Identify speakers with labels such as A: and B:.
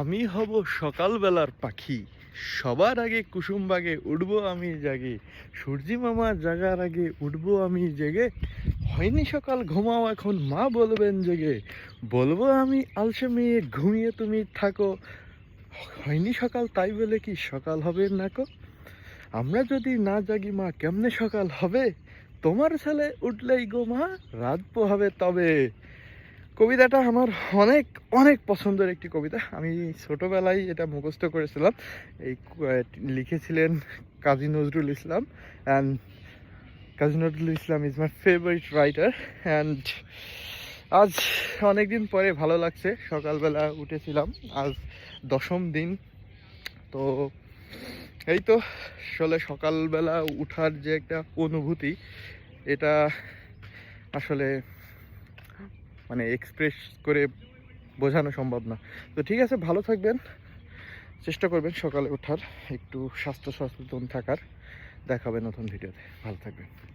A: আমি হব সকালবেলার পাখি। সবার আগে কুসুমবাগে উঠবো আমি জাগে। সূর্যি মামা জাগার আগে উঠবো আমি জেগে। হয়নি সকাল, ঘুমাও এখন, মা বলবেন জেগে। বলব আমি আলসে মেয়ে ঘুমিয়ে তুমি থাকো। হয়নি সকাল, তাই বলে কি সকাল হবে নাকো আমরা যদি না জাগি মা, কেমনে সকাল হবে? তোমার ছেলে উঠলেই গো মা, রাত পোহাবে তবে। কবিতাটা আমার অনেক অনেক পছন্দের একটি কবিতা। আমি ছোটোবেলায় এটা মুখস্থ করেছিলাম। এই লিখেছিলেন Kazi Nazrul Islam. And Kazi Nazrul Islam is my favourite writer and আজ অনেক দিন পরে ভালো লাগছে। সকালবেলা উঠেছিলাম। আজ দশম দিন। তো এই তো আসলে সকালবেলা উঠার যে একটা অনুভূতি, এটা আসলে মানে এক্সপ্রেস করে বোঝানো সম্ভব না। তো ঠিক আছে, ভালো থাকবেন। চেষ্টা করবেন সকালে ওঠার। একটু স্বাস্থ্য সচেতন থাকার দেখাবে নতুন ভিডিওতে। ভালো থাকবেন।